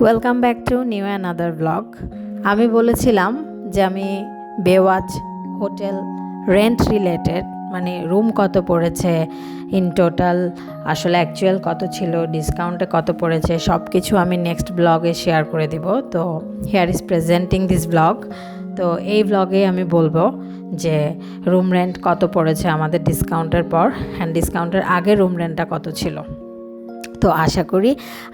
Welcome back to new another blog আমি বলেছিলাম যে আমি বেওয়াজ হোটেল রেন্ট রিলেটেড মানে রুম কত পড়েছে ইন টোটাল আসলে অ্যাকচুয়াল কত ছিল ডিসকাউন্টে কত পড়েছে সব কিছু আমি নেক্সট ব্লগে শেয়ার করে দিব। তো here is presenting this blog তো এই ব্লগে আমি বলব যে রুম রেন্ট কত পড়েছে আমাদের ডিসকাউন্টের পর অ্যান্ড ডিসকাউন্টের আগে রুম রেন্টটা কত ছিল। তো আশা করি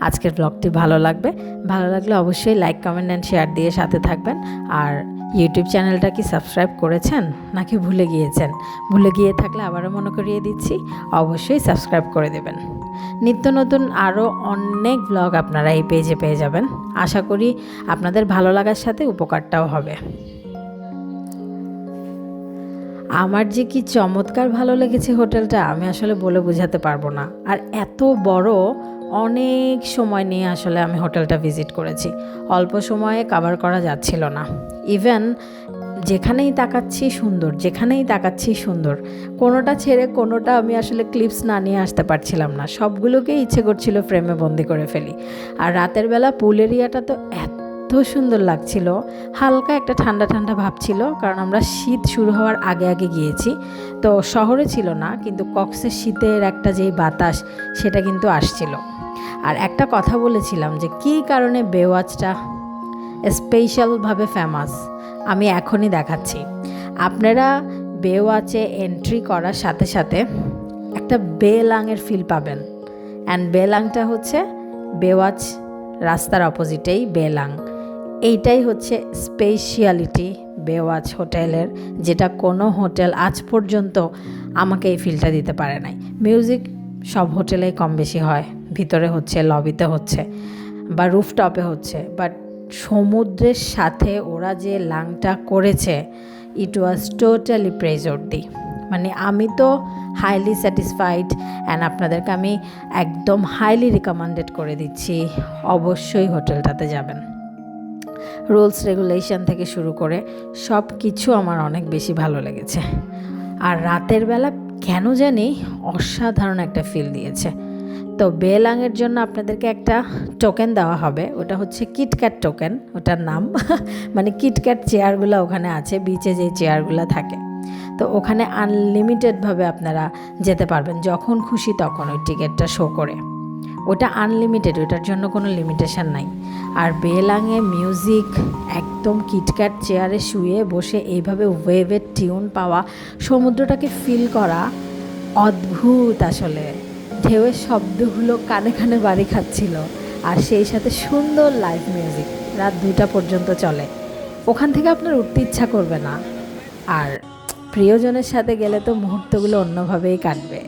আজকের ব্লগটি ভালো লাগবে। ভালো লাগলে অবশ্যই লাইক কমেন্ট অ্যান্ড শেয়ার দিয়ে সাথে থাকবেন। আর ইউটিউব চ্যানেলটা কি সাবস্ক্রাইব করেছেন নাকি ভুলে গিয়েছেন? ভুলে গিয়ে থাকলে আবারও মনে করিয়ে দিচ্ছি, অবশ্যই সাবস্ক্রাইব করে দেবেন। নিত্য নতুন আরও অনেক ব্লগ আপনারা এই পেজে পেয়ে যাবেন। আশা করি আপনাদের ভালো লাগার সাথে উপকারটাও হবে। আমার যে কি চমৎকার ভালো লেগেছে হোটেলটা, আমি আসলে বলে বোঝাতে পারব না। আর এত বড় অনেক সময় নিয়ে আসলে আমি হোটেলটা ভিজিট করেছি। অল্প সময়ে কাভার করা যাচ্ছিল না। ইভেন যেখানেই তাকাচ্ছি সুন্দর, যেখানেই তাকাচ্ছি সুন্দর। কোনোটা ছেড়ে কোনোটা আমি আসলে ক্লিপস না নিয়ে আসতে পারছিলাম না। সবগুলোকে ইচ্ছে করছিল ফ্রেমে বন্দি করে ফেলি। আর রাতের বেলা পুল এরিয়াটা তো এত এত সুন্দর লাগছিল। হালকা একটা ঠান্ডা ঠান্ডা ভাব ছিল, কারণ আমরা শীত শুরু হওয়ার আগে আগে গিয়েছি। তো শহরে ছিল না, কিন্তু কক্সের শীতের একটা যেই বাতাস, সেটা কিন্তু আসছিল। আর একটা কথা বলেছিলাম যে, কী কারণে বেওয়াচটা স্পেশালভাবে ফেমাস? আমি এখনই দেখাচ্ছি। আপনারা বেওয়াচে এন্ট্রি করার সাথে সাথে একটা বেলাংয়ের ফিল পাবেন। অ্যান্ড বেলাংটা হচ্ছে বেওয়াচ রাস্তার অপোজিটেই বেলাং। এইটাই হচ্ছে স্পেশিয়ালিটি বেওয়াচ হোটেলের, যেটা কোনো হোটেল আজ পর্যন্ত আমাকে এই ফিলটা দিতে পারে নাই। মিউজিক সব হোটেলেই কম বেশি হয়, ভিতরে হচ্ছে লবিতে হচ্ছে, বা রুফটপে হচ্ছে বাট সমুদ্রের সাথে ওরা যে লাংটা করেছে ইট ওয়াজ টোটালি প্রেজর্দি মানে আমি তো হাইলি স্যাটিসফাইড অ্যান্ড আপনাদেরকে আমি একদম হাইলি রিকমেন্ডেড করে দিচ্ছি, অবশ্যই হোটেলটাতে যাবেন। রুলস রেগুলেশন থেকে শুরু করে সব কিছু আমার অনেক বেশি ভালো লেগেছে। আর রাতের বেলা কেন জানি অসাধারণ একটা ফিল দিয়েছে। তো বেলাংয়ের জন্য আপনাদেরকে একটা টোকেন দেওয়া হবে, ওটা হচ্ছে কিটক্যাট টোকেন ওটার নাম। মানে কিটক্যাট চেয়ারগুলো ওখানে আছে বিচে যে চেয়ারগুলো থাকে। তো ওখানে আনলিমিটেডভাবে আপনারা যেতে পারবেন, যখন খুশি তখন ওই টিকিটটা শো করে। ওটা আনলিমিটেড ওটার জন্য কোনো লিমিটেশন নাই। আর বেলাঙে মিউজিক একদম কিটক্যাট চেয়ারে শুয়ে বসে এইভাবে ওয়েভের টিউন পাওয়া, সমুদ্রটাকে ফিল করা অদ্ভুত আসলে। ঢেউয়ের শব্দগুলো কানে কানে বাড়ি খাচ্ছিল। আর সেই সাথে সুন্দর লাইভ মিউজিক রাত দুটা পর্যন্ত চলে। ওখান থেকে আপনার উঠতে ইচ্ছা করবে না। আর প্রিয়জনের সাথে গেলে তো মুহূর্তগুলো অন্যভাবেই কাটবে।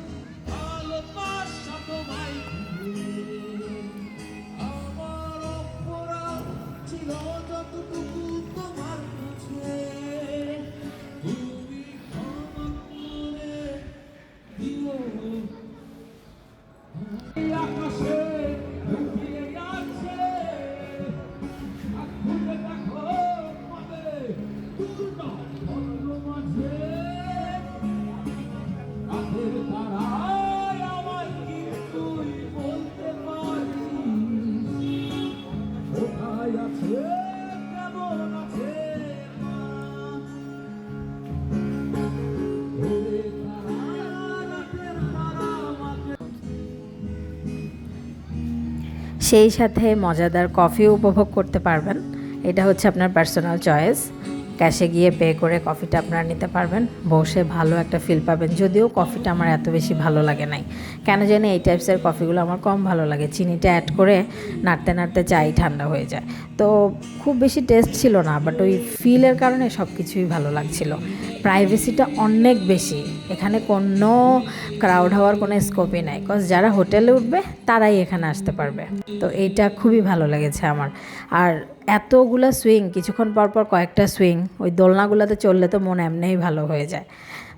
সেই সাথে মজাদার কফিও উপভোগ করতে পারবেন। এটা হচ্ছে আপনার পার্সোনাল চয়েস ক্যাশে গিয়ে পে করে কফিটা আপনারা নিতে পারবেন। বসে ভালো একটা ফিল পাবেন। যদিও কফিটা আমার এত বেশি ভালো লাগে নাই। কেন জানি এই টাইপসের কফিগুলো আমার কম ভালো লাগে। চিনিটা অ্যাড করে নাড়তে নাড়তে চাই, ঠান্ডা হয়ে যায়। তো খুব বেশি টেস্ট ছিল না বাট ওই ফিলের কারণে সব কিছুই ভালো লাগছিল। প্রাইভেসিটা অনেক বেশি। এখানে কোনো ক্রাউড হওয়ার কোনো স্কোপই নাই। কজ যারা হোটেলে উঠবে, তারাই এখানে আসতে পারবে। তো এইটা খুবই ভালো লেগেছে আমার। আর এতগুলো সুইং কিছুক্ষণ পর পর কয়েকটা সুইং ওই দোলনাগুলোতে চললে তো মন এমনিই ভালো হয়ে যায়।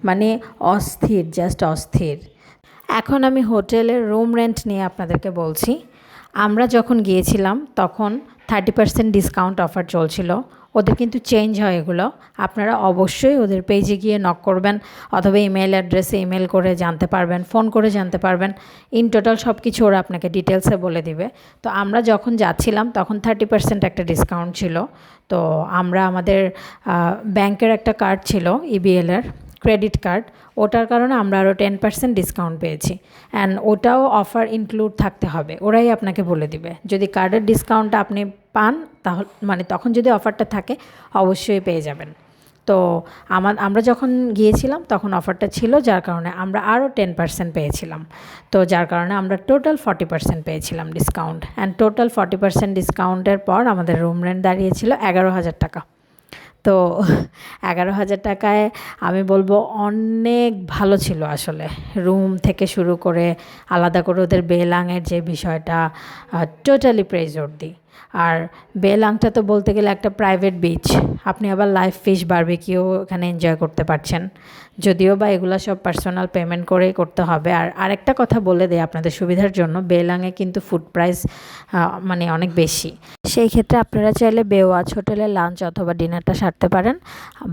মানে অস্থির জাস্ট অস্থির। এখন আমি হোটেলের রুম রেন্ট নিয়ে আপনাদেরকে বলছি। আমরা যখন গিয়েছিলাম, তখন থার্টি পার্সেন্ট ডিসকাউন্ট অফার চলছিল। ওদের কিন্তু চেঞ্জ হয় এগুলো। আপনারা অবশ্যই ওদের পেজে গিয়ে নক করবেন অথবা ইমেল অ্যাড্রেসে ইমেল করে জানতে পারবেন ফোন করে জানতে পারবেন। ইন টোটাল সব কিছু ওরা আপনাকে ডিটেলসে বলে দিবে। তো আমরা যখন যাচ্ছিলাম তখন থার্টি পার্সেন্ট একটা ডিসকাউন্ট ছিল। তো আমরা আমাদের ব্যাংকের একটা কার্ড ছিল ইবিএলের ক্রেডিট কার্ড ওটার কারণে আমরা আরও টেন পার্সেন্ট ডিসকাউন্ট পেয়েছি। অ্যান্ড ওটাও অফার ইনক্লুড থাকতে হবে। ওরাই আপনাকে বলে দিবে। যদি কার্ডের ডিসকাউন্টটা আপনি পান, তাহলে মানে তখন যদি অফারটা থাকে, অবশ্যই পেয়ে যাবেন। তো আমার আমরা যখন গিয়েছিলাম, তখন অফারটা ছিল, যার কারণে আমরা আরও টেন পার্সেন্ট পেয়েছিলাম। তো যার কারণে আমরা টোটাল ফর্টি পার্সেন্ট পেয়েছিলাম discount and total forty percent ডিসকাউন্টের পর আমাদের রুম রেন্ট দাঁড়িয়েছিল এগারো হাজার টাকা। তো এগারো হাজার টাকায় আমি বলব অনেক ভালো ছিল আসলে। রুম থেকে শুরু করে আলাদা করে ওদের বেলাংয়ের যে বিষয়টা টোটালি প্রেজর্দি আর বেলাংটা তো বলতে গেলে একটা প্রাইভেট বিচ আপনি আবার লাইভ ফিশ বারবিকিউ এখানে এনজয় করতে পারছেন। যদিও বা এগুলো সব পার্সোনাল পেমেন্ট করেই করতে হবে। আর আরেকটা কথা বলে দেয় আপনাদের সুবিধার জন্য বেলাংয়ে কিন্তু ফুড প্রাইস মানে অনেক বেশি। সেই ক্ষেত্রে আপনারা চাইলে বেওয়াজ হোটেলে লাঞ্চ অথবা ডিনারটা সারতে পারেন।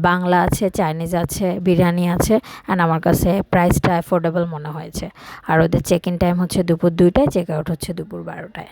বাংলা আছে চাইনিজ আছে, বিরিয়ানি আছে অ্যান্ড আমার কাছে প্রাইসটা অ্যাফোর্ডেবল মনে হয়েছে। আর ওদের চেক ইন টাইম হচ্ছে দুপুর দুইটায় চেক আউট হচ্ছে দুপুর বারোটায়।